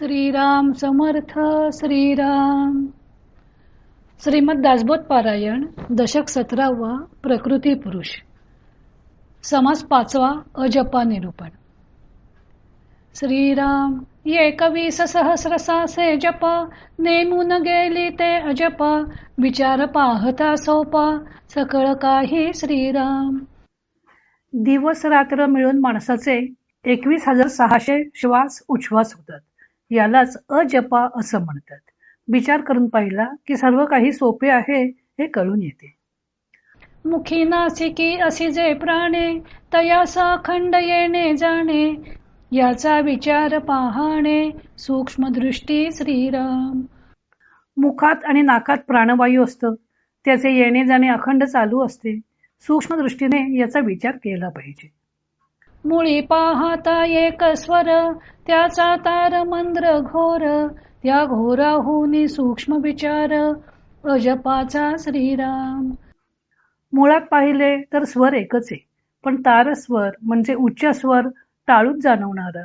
श्रीराम समर्थ श्रीराम. श्रीमद दासबोध पारायण दशक सतरावा प्रकृती पुरुष. समास पाचवा अजपा निरूपण. श्रीराम एकवीस सहस्रसासे जप नेमून गेली ते अजप विचार पाहता सोपा सकळ काही श्रीराम. दिवस रात्र मिळून माणसाचे एकवीस हजार सहाशे श्वास उच्छ्वास होतात. यालाच अजपा असं म्हणतात. विचार करून पाहिला की सर्व काही सोपे आहे हे कळून येते. मुखी नासिकी असी जे प्राणे तयासा खंड येणे जाणे याचा विचार पाहणे सूक्ष्म दृष्टी श्रीराम. मुखात आणि नाकात प्राणवायू असतं. त्याचे येणे जाणे अखंड चालू असते. सूक्ष्म दृष्टीने याचा विचार केला पाहिजे. मुळी पाहता एक स्वर त्याचा तार मंद्र घोर त्या घोराहुनी सूक्ष्म विचार अजपाचा श्रीराम. मुळात पाहिले तर स्वर एकच आहे पण तारस्वर म्हणजे उच्च स्वर टाळूत जाणवणारा.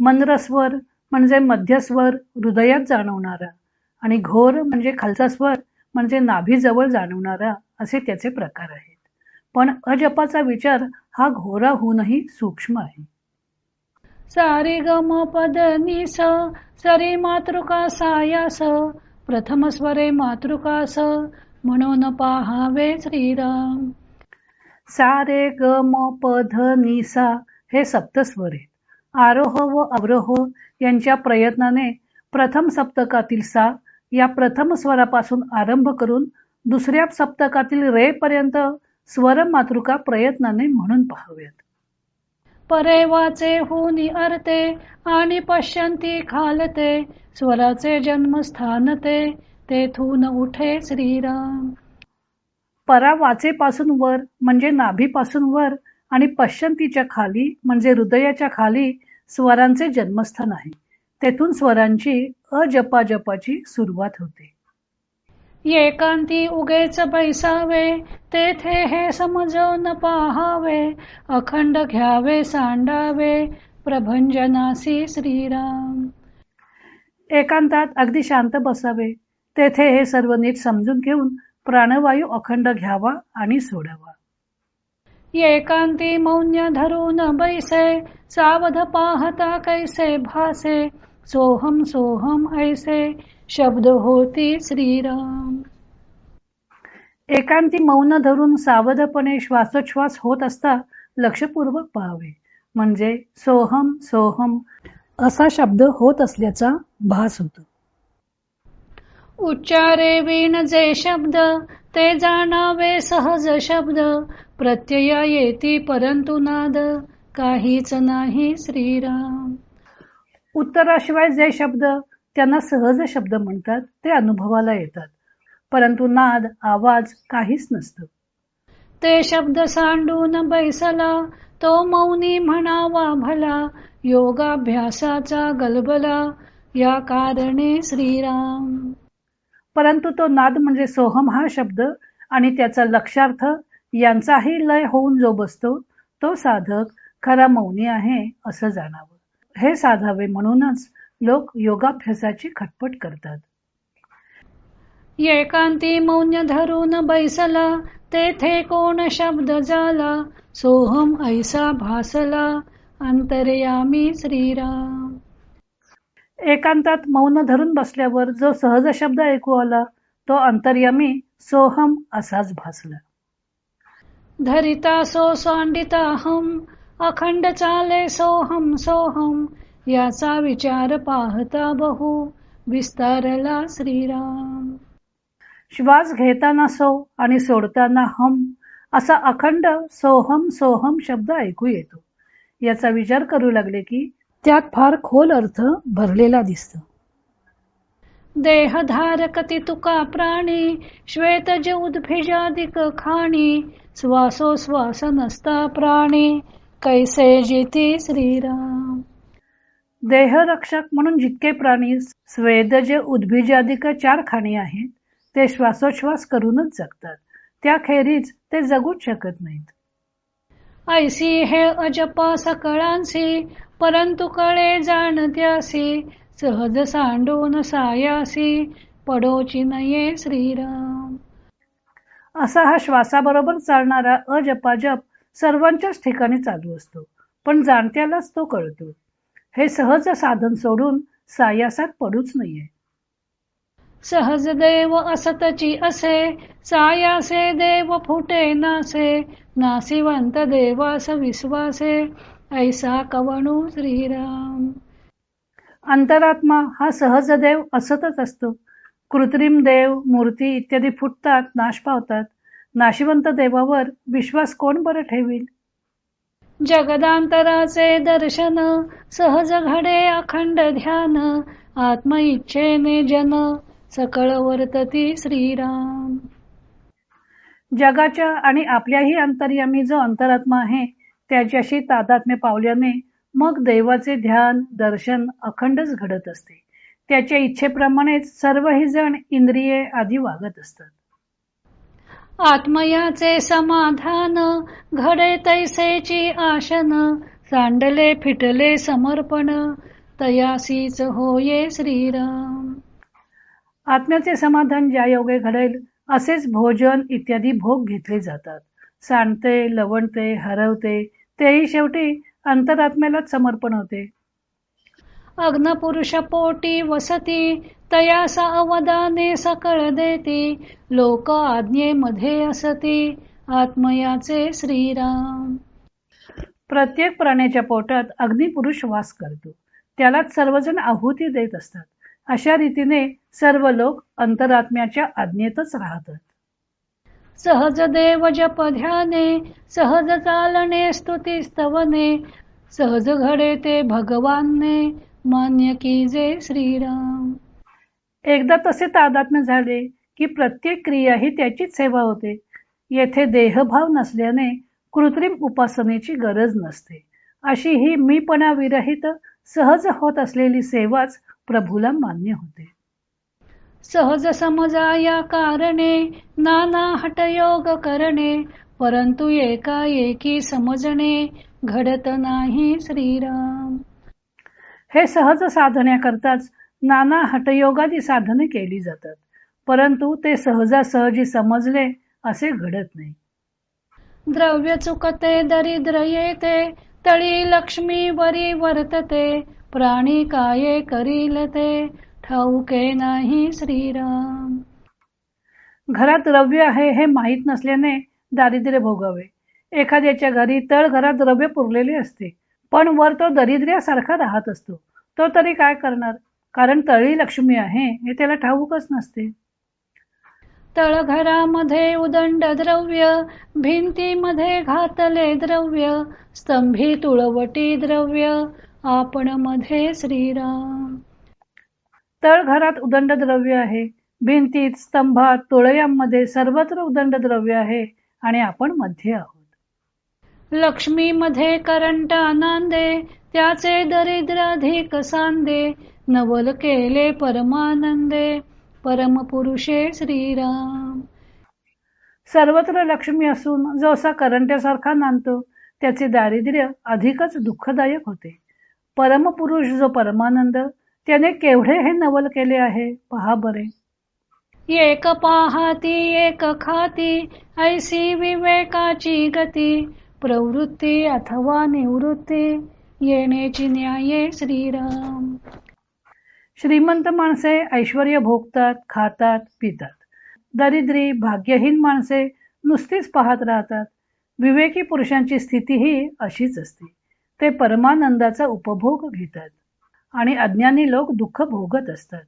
मंद्रस्वर म्हणजे मध्यस्वर हृदयात जाणवणारा. आणि घोर म्हणजे खालचा स्वर म्हणजे नाभीजवळ जाणवणारा असे त्याचे प्रकार आहेत. पण अजपाचा विचार हा घोराहूनही सूक्ष्म आहे. सारे गम पद निस सरी मातृका सायास प्रथम स्वरे मातृकास म्हणून पाहावे श्रीराम. सारे ग म पध निसा हे सप्तस्वर. आहेत आरोह व अवरोह यांच्या प्रयत्नाने प्रथम सप्तकातील सा या प्रथम स्वरापासून आरंभ करून दुसऱ्या सप्तकातील रे पर्यंत स्वर मातृका प्रयत्नाने म्हणून पाहाव्यात परे वाचे हुनी अर्थे आणि पश्यंती खालते स्वराचे जन्मस्थान ते तेथून उठे श्रीराम. परा वाचेपासून वर म्हणजे नाभीपासून वर आणि पश्चंतीच्या खाली म्हणजे हृदयाच्या खाली स्वरांचे जन्मस्थान आहे. तेथून स्वरांची अजपाजपाची सुरुवात होते. एकांती उगेच बैसावे तेथे हे समजून पाहावे अखंड घ्यावे सांडावे प्रभंजनासी श्रीराम. एकांतात अगदी शांत बसावे तेथे हे सर्व नीट समजून घेऊन प्राणवायू अखंड घ्यावा आणि सोडावा. एकांती मौन्य धरून बैसे सावध पाहता कैसे भासे सोहम सोहम ऐसे शब्द होती श्रीराम. एकांती मौन धरून सावधपणे श्वासोच्छ्वास होत असता लक्षपूर्वक पाहावे. म्हणजे सोहम सोहम असा शब्द होत असल्याचा भास होतो. उच्चारे विण जे शब्द ते जाणावे सहज शब्द प्रत्यय येती परंतु नाद काहीच नाही श्रीराम. उत्तराशिवाय जे शब्द त्यांना सहज शब्द म्हणतात ते अनुभवाला येतात. परंतु नाद आवाज काहीच नसतं. ते शब्द सांडून बैसला तो मौनी म्हणावा भला योगाभ्यासाचा गलबला या कारणे श्रीराम. परंतु तो नाद म्हणजे सोहम हा शब्द आणि त्याचा लक्षार्थ यांचाही लय होऊन जो बसतो तो साधक खरा मौनी आहे असं जाणावं. हे साधावे म्हणूनच लोक योगाभ्यासाची खटपट करतात. एकांती मौन्य धरून बैसला तेथे कोण शब्द झाला सोहम ऐसा भासला अंतर्यामी श्रीराम. एकांतात मौन धरून बसल्यावर जो सहज शब्द ऐकू आला तो अंतर्यामी सोहम असाच भासला. धरिता सो सांडिता हम अखंड चाले सोहम सोहम याचा विचार पाहता बहु. विस्तारला श्रीराम. श्वास घेताना सो आणि सोडताना हम असा अखंड सोहम सोहम शब्द ऐकू येतो. याचा विचार करू लागले की त्यात फार खोल अर्थ भरलेला दिसतो. देहधारकती तुका प्राणी श्वेत जे उद्भिजादिक खाणी श्वासोश्वास नसता प्राणी कैसे जिती श्रीराम. देहरक्षक म्हणून जितके प्राणी स्वेदज उद्भिजादिक चार खाणी आहेत ते श्वासोच्छ्वास करूनच जगतात. त्याखेरीज ते जगूच शकत नाहीत. ऐसी हे अजपा सकळांसी परंतु कळे जाण त्यासी सहज सांडून सायासी पडोची नये श्रीराम. असा हा श्वासाबरोबर चालणारा अजपाजप सर्वांच्याच ठिकाणी चालू असतो पण जाणत्यालाच तो कळतो. हे सहज साधन सोडून सायासात पडूच नये. सहज देव असतची असे सायासे देव फुटे नासे नासिवंत देवास विश्वासे ऐसा कवणू श्रीराम. अंतरात्मा हा सहज देव असतच असतो. कृत्रिम देव मूर्ती इत्यादी फुटतात नाश पावतात. नाशिवंत देवावर विश्वास कोण बरं ठेवील? जगदांतराचे दर्शन सहज घडे अखंड ध्यान आत्म इच्छेने जन सकळ वर्तती श्रीराम. जगाच्या आणि आपल्याही अंतर्यामी जो अंतरात्मा आहे त्याच्याशी तादात्म्य पावल्याने मग देवाचे ध्यान दर्शन अखंडच घडत असते. त्याच्या इच्छेप्रमाणेच सर्वही जण इंद्रिये आधी वागत असतात. आत्मयाचे समाधान घडे तैसेची आशन सांडले फिटले समर्पण तयासीच होये श्रीराम. आत्म्याचे समाधान ज्या योगे घडेल असेच भोजन इत्यादी भोग घेतले जातात. सांडते लवणते हरवते तेही शेवटी अंतरात्म्यालाच समर्पण होते. अग्नपुरुष पोटी वसती तयासा अवदाने सकळ देती लोक आज्ञेमध्ये असती आत्मयाचे श्रीराम. प्रत्येक प्राण्याच्या पोटात अग्निपुरुष वास करतो. त्यालाच सर्वजण आहुती देत असतात. अशा रीतीने सर्व लोक अंतरात्म्याच्या आज्ञेतच राहतात. सहज देव जप ध्याने सहज चालणे स्तुती स्तवने सहज घडे ते भगवानने मान्य की जे श्रीराम. एकदा तसे तादात्म्य झाले की प्रत्येक क्रिया ही त्याचीच सेवा होते. येथे देहभाव नसल्याने कृत्रिम उपासनेची गरज नसते. अशी ही मीपणा विरहित सहज होत असलेली सेवाच प्रभूला मान्य होते. सहज समजा या कारणे नाना हटयोग करणे परंतु एकाएकी समजणे घडत नाही श्रीराम. हे सहज साधण्याकरताच नाना हटयोगादी साधने केली जातात परंतु ते सहजासहजी समजले असे घडत नाही. द्रव्य चुकते दरिद्र येते तळी लक्ष्मी वरी वर्तते प्राणी काये करील ते ठाऊके नाही श्रीराम. घरात द्रव्य आहे हे माहीत नसल्याने दारिद्र्य भोगावे. एखाद्याच्या घरी तळ घरात द्रव्य पुरलेले असते पण वर तो दरिद्र्यासारखा राहत असतो. तो तरी काय करणार? कारण तळी लक्ष्मी आहे हे त्याला ठाऊकच नसते. तळघरामध्ये उदंड द्रव्य भिंतीमध्ये घातले द्रव्य स्तंभी तुळवटी द्रव्य आपण मध्ये श्रीराम. तळ घरात उदंड द्रव्य आहे भिंतीत स्तंभात तुळयांमध्ये सर्वत्र उदंड द्रव्य आहे आणि आपण मध्ये आहोत. लक्ष्मी मध्ये करंट आनंदे त्याचे दरिद्र अधिक सांदे नवल केले परमानंदे परमपुरुषे श्रीराम. सर्वत्र लक्ष्मी असून जो असा करंट्यासारखा नांदतो त्याचे दारिद्र्य अधिकच दुःखदायक होते. परमपुरुष जो परमानंद त्याने केवढे हे नवल केले आहे पहा बरे. एक पाहाती एक खाती ऐसी विवेकाची गती प्रवृत्ती अथवा निवृत्ती येण्याची न्याये श्रीराम. श्रीमंत माणसे ऐश्वर भोगतात खातात पितात. दरिद्री भाग्यहीन माणसे नुसतीच पाहत राहतात. विवेकी पुरुषांची स्थिती ही अशीच असते. ते परमानंदाचा उपभोग घेतात आणि अज्ञानी लोक दुःख भोगत असतात.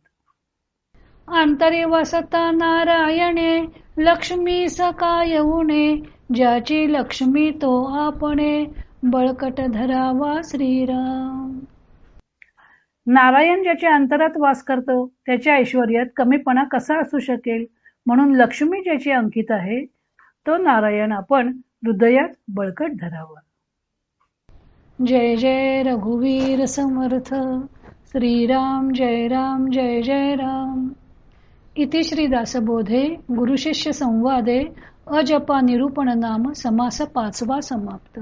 अंतरी वसता नारायणे लक्ष्मी सकाय उणे ज्याची लक्ष्मी तो आपणे बळकट धरावा श्रीराम. नारायण ज्याच्या अंतरात वास करतो त्याच्या ऐश्वर्यात कमीपणा कसा असू शकेल म्हणून लक्ष्मी ज्याची अंकित आहे तो नारायण आपण हृदयात बळकट धरावा. जय जय रघुवीर समर्थ. श्रीराम जय राम जय जय राम. इति श्रीदासबोधे गुरुशिष्य संवादे अजपा निरूपण नाम समास पाचवा समाप्त.